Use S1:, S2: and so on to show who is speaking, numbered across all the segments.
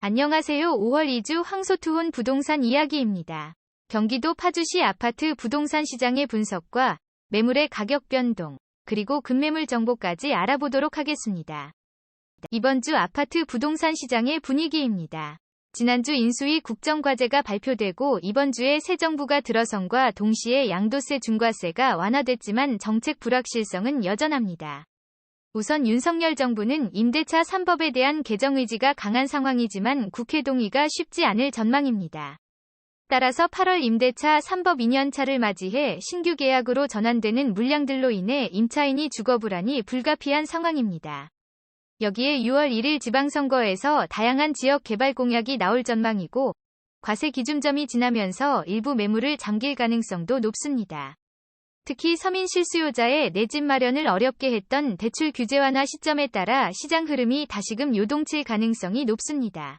S1: 안녕하세요. 5월 2주 황소투혼 부동산 이야기입니다. 경기도 파주시 아파트 부동산 시장의 분석과 매물의 가격 변동, 그리고 급매물 정보까지 알아보도록 하겠습니다. 이번 주 아파트 부동산 시장의 분위기입니다. 지난주 인수위 국정과제가 발표되고 이번 주에 새 정부가 들어선과 동시에 양도세 중과세가 완화됐지만 정책 불확실성은 여전합니다. 우선 윤석열 정부는 임대차 3법에 대한 개정 의지가 강한 상황이지만 국회 동의가 쉽지 않을 전망입니다. 따라서 8월 임대차 3법 2년차를 맞이해 신규 계약으로 전환되는 물량들로 인해 임차인이 주거 불안이 불가피한 상황입니다. 여기에 6월 1일 지방선거에서 다양한 지역 개발 공약이 나올 전망이고 과세 기준점이 지나면서 일부 매물을 잠길 가능성도 높습니다. 특히 서민 실수요자의 내 집 마련을 어렵게 했던 대출 규제 완화 시점에 따라 시장 흐름이 다시금 요동칠 가능성이 높습니다.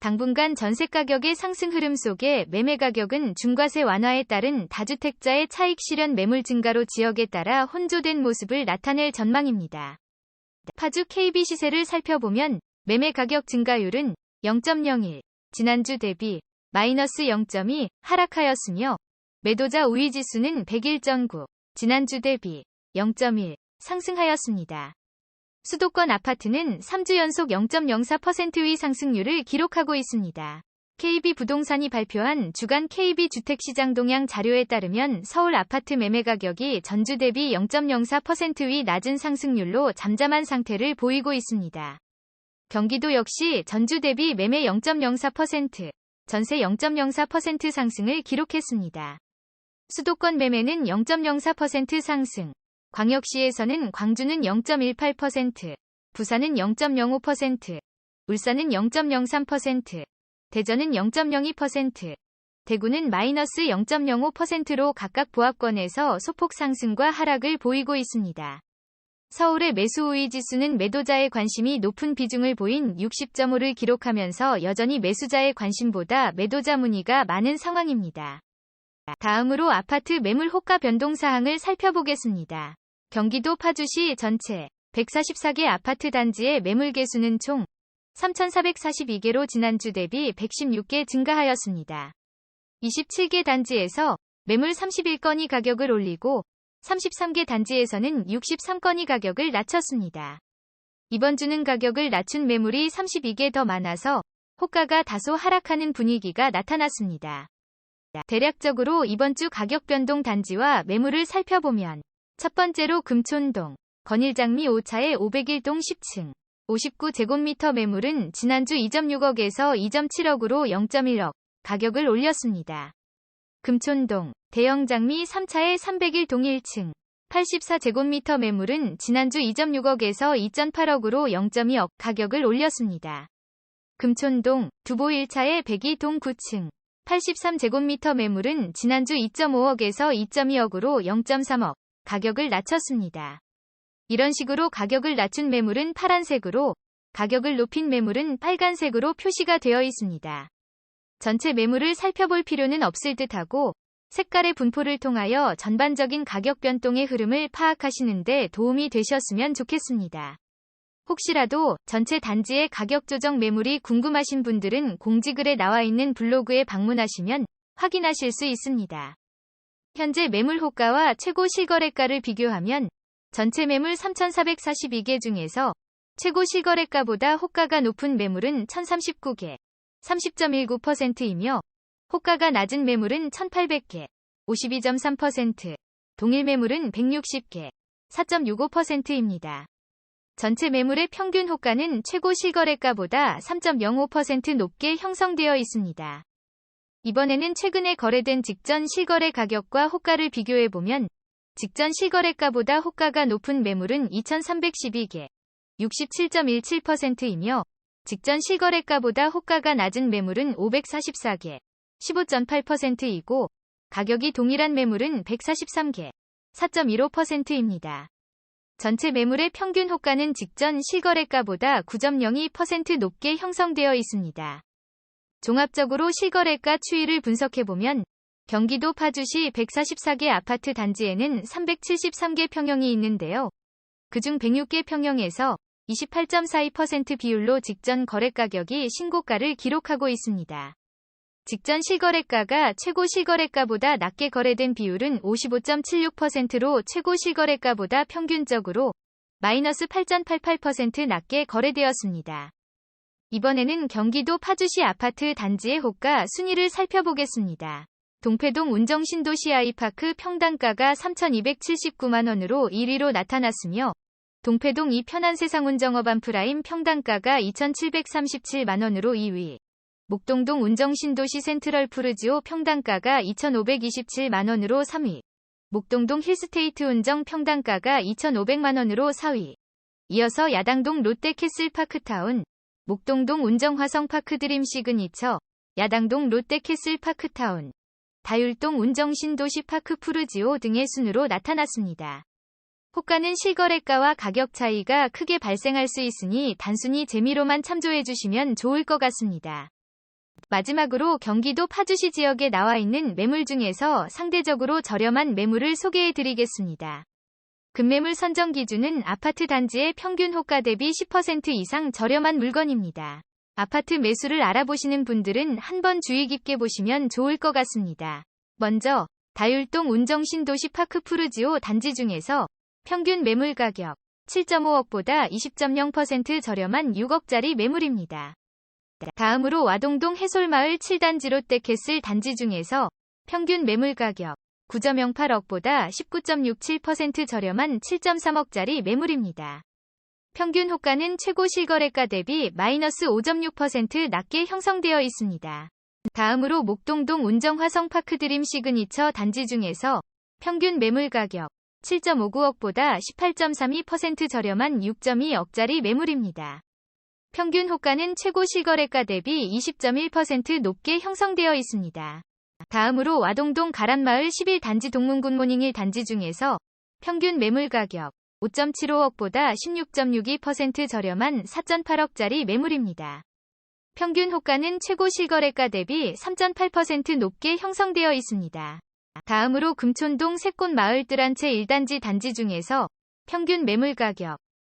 S1: 당분간 전세 가격의 상승 흐름 속에 매매 가격은 중과세 완화에 따른 다주택자의 차익 실현 매물 증가로 지역에 따라 혼조된 모습을 나타낼 전망입니다. 파주 KB 시세를 살펴보면 매매 가격 증가율은 0.01, 지난주 대비 마이너스 0.2 하락하였으며 매도자 우위 지수는 101.9, 지난주 대비 0.1 상승하였습니다. 수도권 아파트는 3주 연속 0.04%의 상승률을 기록하고 있습니다. KB 부동산이 발표한 주간 KB 주택시장 동향 자료에 따르면 서울 아파트 매매 가격이 전주 대비 0.04%의 낮은 상승률로 잠잠한 상태를 보이고 있습니다. 경기도 역시 전주 대비 매매 0.04%, 전세 0.04% 상승을 기록했습니다. 수도권 매매는 0.04% 상승, 광역시에서는 광주는 0.18%, 부산은 0.05%, 울산은 0.03%, 대전은 0.02%, 대구는 마이너스 0.05%로 각각 보합권에서 소폭 상승과 하락을 보이고 있습니다. 서울의 매수 우위 지수는 매도자의 관심이 높은 비중을 보인 60.5를 기록하면서 여전히 매수자의 관심보다 매도자 문의가 많은 상황입니다. 다음으로 아파트 매물 호가 변동 사항을 살펴보겠습니다. 경기도 파주시 전체 144개 아파트 단지의 매물 개수는 총 3,442개로 지난주 대비 116개 증가하였습니다. 27개 단지에서 매물 31건이 가격을 올리고 33개 단지에서는 63건이 가격을 낮췄습니다. 이번 주는 가격을 낮춘 매물이 32개 더 많아서 호가가 다소 하락하는 분위기가 나타났습니다. 대략적으로 이번 주 가격 변동 단지와 매물을 살펴보면 첫 번째로 금촌동, 건일장미 5차의 501동 10층, 59제곱미터 매물은 지난주 2.6억에서 2.7억으로 0.1억 가격을 올렸습니다. 금촌동, 대영장미 3차의 301동 1층, 84제곱미터 매물은 지난주 2.6억에서 2.8억으로 0.2억 가격을 올렸습니다. 금촌동, 두보 1차의 102동 9층, 83제곱미터 매물은 지난주 2.5억에서 2.2억으로 0.3억 가격을 낮췄습니다. 이런 식으로 가격을 낮춘 매물은 파란색으로, 가격을 높인 매물은 빨간색으로 표시가 되어 있습니다. 전체 매물을 살펴볼 필요는 없을 듯하고 색깔의 분포를 통하여 전반적인 가격 변동의 흐름을 파악하시는데 도움이 되셨으면 좋겠습니다. 혹시라도 전체 단지의 가격 조정 매물이 궁금하신 분들은 공지글에 나와 있는 블로그에 방문하시면 확인하실 수 있습니다. 현재 매물 호가와 최고 실거래가를 비교하면 전체 매물 3,442개 중에서 최고 실거래가보다 호가가 높은 매물은 1,039개, 30.19%이며 호가가 낮은 매물은 1,800개, 52.3%, 동일 매물은 160개, 4.65%입니다. 전체 매물의 평균 호가는 최고 실거래가보다 3.05% 높게 형성되어 있습니다. 이번에는 최근에 거래된 직전 실거래 가격과 호가를 비교해보면 직전 실거래가보다 호가가 높은 매물은 2,312개, 67.17%이며 직전 실거래가보다 호가가 낮은 매물은 544개, 15.8%이고 가격이 동일한 매물은 143개, 4.15%입니다. 전체 매물의 평균 호가는 직전 실거래가보다 9.02% 높게 형성되어 있습니다. 종합적으로 실거래가 추이를 분석해보면 경기도 파주시 144개 아파트 단지에는 373개 평형이 있는데요. 그중 106개 평형에서 28.42% 비율로 직전 거래 가격이 신고가를 기록하고 있습니다. 직전 실거래가가 최고 실거래가보다 낮게 거래된 비율은 55.76%로 최고 실거래가보다 평균적으로 마이너스 8.88% 낮게 거래되었습니다. 이번에는 경기도 파주시 아파트 단지의 호가 순위를 살펴보겠습니다. 동패동 운정신도시 아이파크 평당가가 3,279만 원으로 1위로 나타났으며 동패동 이 편한 세상 운정어반 프라임 평당가가 2,737만 원으로 2위 목동동 운정신도시 센트럴 푸르지오 평당가가 2,527만원으로 3위 목동동 힐스테이트 운정 평당가가 2,500만원으로 4위 이어서 야당동 롯데캐슬 파크타운 목동동 운정화성 파크 드림 시그니처 야당동 롯데캐슬 파크타운 다율동 운정신도시 파크 푸르지오 등의 순으로 나타났습니다. 호가는 실거래가와 가격 차이가 크게 발생할 수 있으니 단순히 재미로만 참조해 주시면 좋을 것 같습니다. 마지막으로 경기도 파주시 지역에 나와 있는 매물 중에서 상대적으로 저렴한 매물을 소개해 드리겠습니다. 급매물 선정 기준은 아파트 단지의 평균 호가 대비 10% 이상 저렴한 물건입니다. 아파트 매수를 알아보시는 분들은 한번 주의 깊게 보시면 좋을 것 같습니다. 먼저 다율동 운정신도시 파크 푸르지오 단지 중에서 평균 매물 가격 7.5억보다 20.0% 저렴한 6억짜리 매물입니다. 다음으로 와동동 해솔마을 7단지 롯데캐슬 단지 중에서 평균 매물 가격 9.08억보다 19.67% 저렴한 7.3억짜리 매물입니다. 평균 호가는 최고 실거래가 대비 마이너스 5.6% 낮게 형성되어 있습니다. 다음으로 목동동 운정화성파크 드림 시그니처 단지 중에서 평균 매물 가격 7.59억보다 18.32% 저렴한 6.2억짜리 매물입니다. 평균 호가는 최고 실거래가 대비 20.1% 높게 형성되어 있습니다. 다음으로 와동동 가란마을 11단지 동문굿모닝 1단지 중에서 평균 매물 가격 5.75억보다 16.62% 저렴한 4.8억짜리 매물입니다. 평균 호가는 최고 실거래가 대비 3.8% 높게 형성되어 있습니다. 다음으로 금촌동 새꽃마을 뜰한채 1단지 단지 중에서 평균 매물 가격